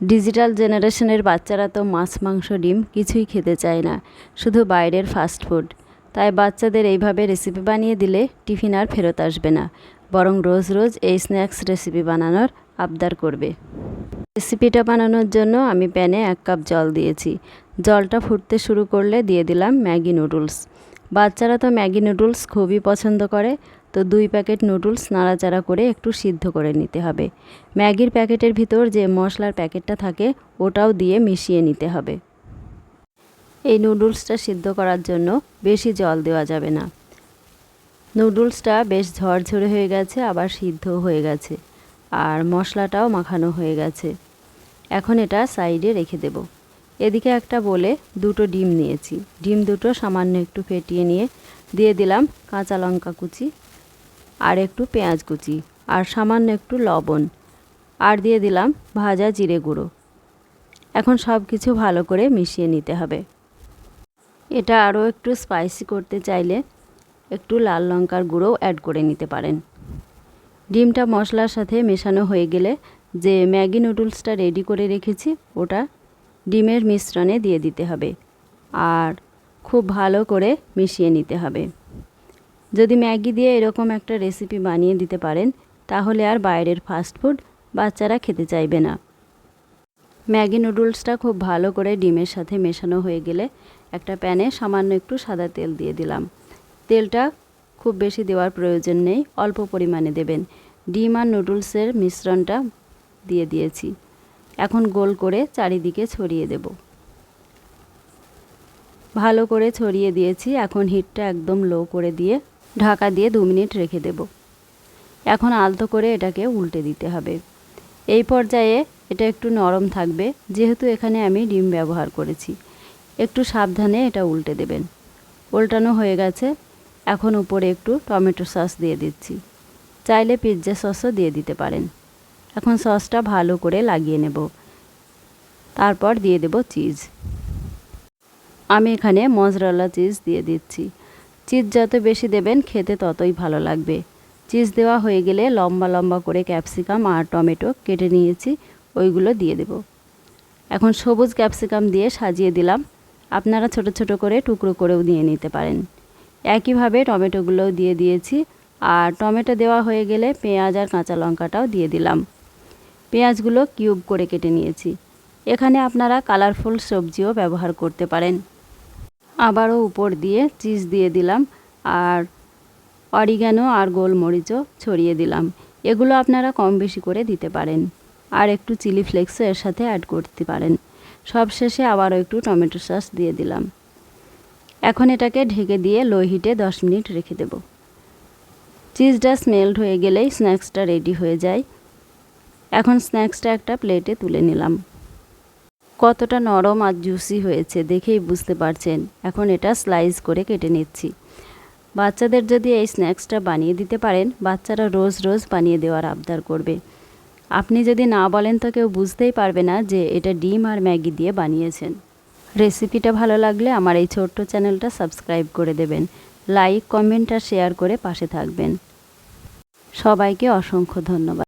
Digital জেনারেশনের বাচ্চারা তো মাছ, মাংস, ডিম কিছুই খেতে চায় না, শুধু বাইরের ফাস্ট ফুড। তাই বাচ্চাদের এইভাবে রেসিপি বানিয়ে দিলে টিফিন আর ফেরত আসবে না, বরং রোজ রোজ এই স্ন্যাক্স রেসিপি বানানোর আবদার করবে। রেসিপিটা বানানোর জন্য আমি প্যানে এক কাপ জল দিয়েছি। জলটা ফুটতে শুরু করলে দিয়ে দিলাম ম্যাগি নুডলস। বাচ্চারা তো ম্যাগি নুডলস খুবই পছন্দ করে তো দুই প্যাকেট নুডলস নাড়াচাড়া করে একটু সিদ্ধ করে নিতে হবে। ম্যাগির প্যাকেটের ভিতর যে মশলার প্যাকেটটা থাকে, ওটাও দিয়ে মিশিয়ে নিতে হবে। এই নুডলসটা সিদ্ধ করার জন্য বেশি জল দেওয়া যাবে না। নুডলসটা বেশ ঝরঝরে হয়ে গেছে, আবার সিদ্ধ হয়ে গেছে। আর মশলাটাও মাখানো হয়ে গেছে। এখন এটা সাইডে রেখে দেব। এদিকে একটা বলে দুটো ডিম নিয়েছি। ডিম দুটো সামান্য একটু ফেটিয়ে নিয়ে দিয়ে দিলাম কাঁচা লঙ্কা কুচি। আর একটু পেঁয়াজ কুচি, আর সামান্য একটু লবণ, আর দিয়ে দিলাম ভাজা জিরে গুঁড়ো। এখন সব কিছু ভালো করে মিশিয়ে নিতে হবে। এটা আরও একটু স্পাইসি করতে চাইলে একটু লাল লঙ্কার গুঁড়োও অ্যাড করে নিতে পারেন। ডিমটা মশলার সাথে মেশানো হয়ে গেলে যে ম্যাগি নুডলসটা রেডি করে রেখেছি, ওটা ডিমের মিশ্রণে দিয়ে দিতে হবে। আর খুব ভালো করে মিশিয়ে নিতে হবে। যদি ম্যাগি দিয়ে এরকম একটা রেসিপি বানিয়ে দিতে পারেন, তাহলে আর বাইরের ফাস্টফুড বাচ্চারা খেতে চাইবে না। ম্যাগি নুডলসটা খুব ভালো করে ডিমের সাথে মেশানো হয়ে গেলে একটা প্যানে সামান্য একটু সাদা তেল দিয়ে দিলাম। তেলটা খুব বেশি দেওয়ার প্রয়োজন নেই, অল্প পরিমাণে দেবেন। ডিম আর নুডলসের মিশ্রণটা দিয়ে দিয়েছি। এখন গোল করে চারিদিকে ছড়িয়ে দেব। ভালো করে ছড়িয়ে দিয়েছি, এখন হিটটা একদম লো করে দিয়ে ঢাকা দিয়ে দু মিনিট রেখে দেব। এখন আলতো করে এটাকে উল্টে দিতে হবে। এই পর্যায়ে এটা একটু নরম থাকবে, যেহেতু এখানে আমি ডিম ব্যবহার করেছি। একটু সাবধানে এটা উল্টে দেবেন। উল্টানো হয়ে গেছে। এখন উপরে একটু টমেটো সস দিয়ে দিচ্ছি। চাইলে পিৎজা সসও দিয়ে দিতে পারেন। এখন সসটা ভালো করে লাগিয়ে নেব। তারপর দিয়ে দেব চিজ। আমি এখানে মজরালা চিজ দিয়ে দিচ্ছি। চিজ যত বেশি দেবেন খেতে ততই ভালো লাগবে। চিজ দেওয়া হয়ে গেলে লম্বা লম্বা করে ক্যাপসিকাম আর টমেটো কেটে নিয়েছি, ওইগুলো দিয়ে দেব। এখন সবুজ ক্যাপসিকাম দিয়ে সাজিয়ে দিলাম। আপনারা ছোট ছোট করে টুকরো করেও দিয়ে নিতে পারেন। একইভাবে টমেটোগুলোও দিয়ে দিয়েছি আর টমেটো দেওয়া হয়ে গেলে পেঁয়াজ আর কাঁচা লঙ্কাটাও দিয়ে দিলাম। পেঁয়াজগুলো কিউব করে কেটে নিয়েছি। এখানে আপনারা কালারফুল সবজিও ব্যবহার করতে পারেন। আবারও উপর দিয়ে চিজ দিয়ে দিলাম আর অরিগ্যানো আর গোলমরিচও ছড়িয়ে দিলাম। এগুলো আপনারা কম বেশি করে দিতে পারেন আর একটু চিলি ফ্লেক্সও এর সাথে অ্যাড করতে পারেন। সব শেষে আবারও একটু টমেটো সস দিয়ে দিলাম। এখন এটাকে ঢেকে দিয়ে লো হিটে দশ মিনিট রেখে দেব। চিজটা স্মেল্ড হয়ে গেলেই স্ন্যাক্সটা রেডি হয়ে যায়। এখন স্ন্যাক্সটা একটা প্লেটে তুলে নিলাম। কতটা নরম আর জুসি হয়েছে দেখেই বুঝতে পারছেন। এখন এটা স্লাইস করে কেটে নিচ্ছি। বাচ্চাদের যদি এই স্ন্যাক্সটা বানিয়ে দিতে পারেন, বাচ্চারা রোজ রোজ বানিয়ে দেওয়ার আবদার করবে। আপনি যদি না বলেন তো কেউ বুঝতেই পারবে না যে এটা ডিম আর ম্যাগি দিয়ে বানিয়েছেন। রেসিপিটা ভালো লাগলে আমার এই ছোট্ট চ্যানেলটা সাবস্ক্রাইব করে দেবেন। লাইক কমেন্ট আর শেয়ার করে পাশে থাকবেন। সবাইকে অসংখ্য ধন্যবাদ।